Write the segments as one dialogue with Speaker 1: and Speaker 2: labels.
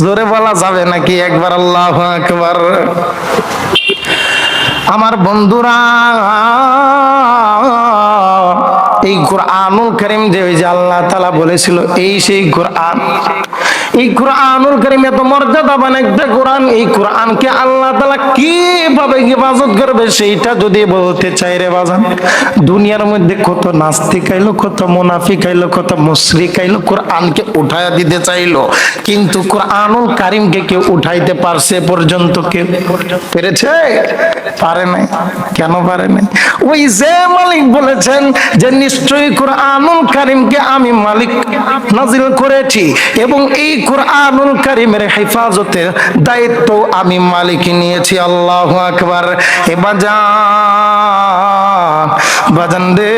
Speaker 1: জোরে বলা যাবে নাকি? একবার আল্লাহ একবার আমার বন্ধুরা, এই কোরআনুল করিম যে ওই যে আল্লাহ তালা বলেছিল, এই সেই কোরআন। এই কোরআনুল করিম এত মর্যাদাবান একটা কোরআন, এই কোরআনকে আল্লাহ তালা কীভাবে হেফাজত করবে সেইটা যদি বলতে চাই রে বাজান? দুনিয়ার মধ্যে কত নাস্তিক আইলো, কত মুনাফিক আইলো, কত মুশরিক আইলো, কোরআনকে উঠায়া দিতে চাইলো, কিন্তু কোরআনুল কারিমকে কেউ উঠাইতে পারছে পর্যন্ত কেউ? পেরেছে? পারে নাই। কেন পারে নাই? ওই যে মালিক বলেছেন যে নিশ্চয়ই কোরআনুল কারিমকে আমি মালিক নাজিল করেছি এবং এই কোরআনুল কারিমের হেফাজতের দায়িত্ব আমি মালিক নিয়েছি। আল্লাহ আকবার। এবার যা বাজান রে।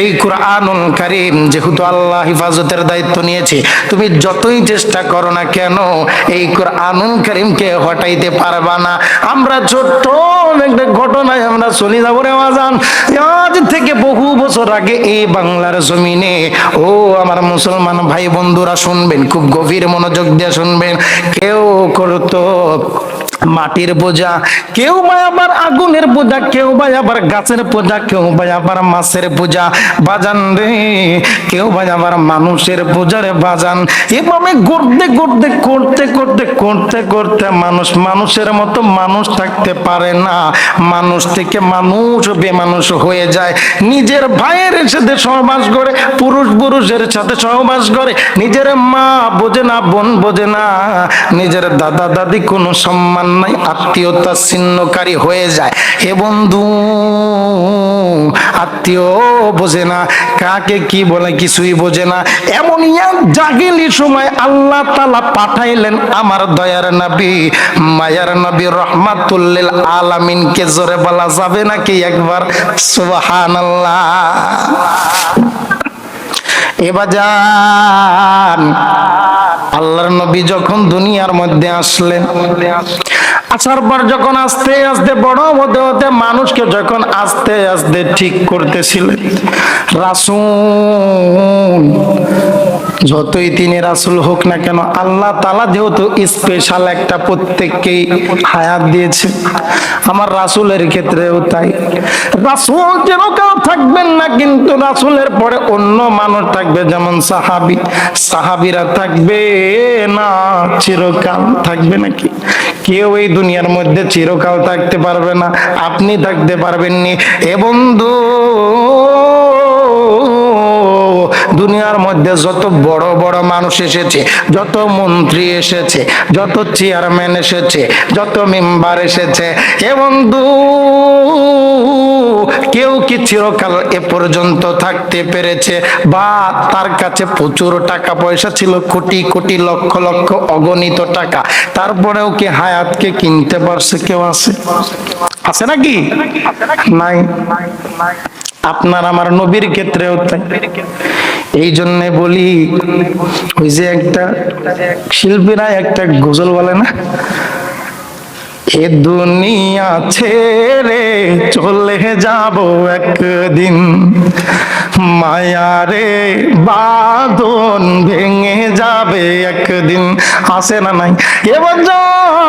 Speaker 1: এই কোরআনুল কারিম যেহেতু আল্লাহ হেফাজতের দায়িত্ব নিয়েছে, তুমি যতই চেষ্টা করো না কেন, এই কোরআনুল কারিমকে হটাইতে পারবা না। আমরা ছোট্ট একটা ঘটনায় আমরা চলে যাব রে বাজান আজ থেকে বহু বছর আগে এই বাংলার জমিনে, ও আমার মুসলমান ভাই বন্ধুরা শুনবেন, খুব গভীর মনোযোগ দিয়ে শুনবেন, কেউ করতো মাটির বোঝা, কেউ বা আবার আগুনের বোঝা, কেউ বা আবার গাছের পূজা কেউ বা আবার মাছের পূজা বাজান রে কেউ বা আবার মানুষের পূজারে বাজান। এভাবে করতে করতে করতে করতে করতে করতে মানুষ, মানুষের মতো মানুষ থাকতে পারে না। মানুষ থেকে মানুষ বেমানুষ হয়ে যায়। নিজের ভাইয়ের সাথে সহবাস করে, পুরুষ পুরুষের সাথে সহবাস করে, নিজের মা বোঝে না, বোন বোঝে না। নিজের দাদা দাদি কোনো সম্মান নাই, আত্মীয়তা ছিন্নকারী হয়ে যায়। হে বন্ধু, আত্মীয় বোঝে না। কাকে কি বলে কিছুই বোঝে না। এমন এক জাগিলি সময় আল্লাহ তালা পাঠাইলেন আমার দয়ার নবী। মায়ার নবী রহমাতুল্লিল আলামিনকে জোরে বলা যাবে নাকি একবার? সুবহানাল্লাহ। এবার আল্লাহর নবী যখন দুনিয়ার মধ্যে আসলেন, আসার পর যখন আস্তে আস্তে বড় হতে হতে মানুষকে যখন আস্তে আস্তে ঠিক করতেছিলেন রাসুল। যতই তিনি রাসুল হোক না কেন, আল্লাহ তালা যেহেতু স্পেশাল একটা প্রত্যেককেই হায়াত দিয়েছে, আমার রাসুলের ক্ষেত্রেও তাই। রাসুল যেন কেউ থাকবেন না, কিন্তু রাসুলের পরে অন্য মানুষ থাকবে, যেমন সাহাবি। সাহাবিরা থাকবে না, চিরকাল থাকবে নাকি? কেউ এই দুনিয়ার মধ্যে চিরকাল থাকতে পারবে না, আপনি থাকতে পারবেননি। এ বন্ধু মধ্যে যত বড় বড় মানুষ এসেছে যত মন্ত্রী এসেছে যত চেয়ারম্যান এসেছে যত মেম্বার এসেছে এ বন্ধু কেউ কি চিরকাল এ পর্যন্ত থাকতে পেরেছে? বা তার কাছে প্রচুর টাকা পয়সা ছিল কোটি কোটি লক্ষ লক্ষ অগণিত টাকা। তারপরেও কি হায়াতকে কিনতে পারছে কেউ আছে? আছে নাকি? নাই। আপনার আমার নবীর ক্ষেত্রেও তাই। এই জন্য বলি, ওই যে একটা শিল্পীরা একটা গজল বলে না, এ দুনিয়া ছেড়ে চলে যাব একদিন, মায়ারে বাঁধন ভেঙে যাবে একদিন আসে না নাই? এবার যাও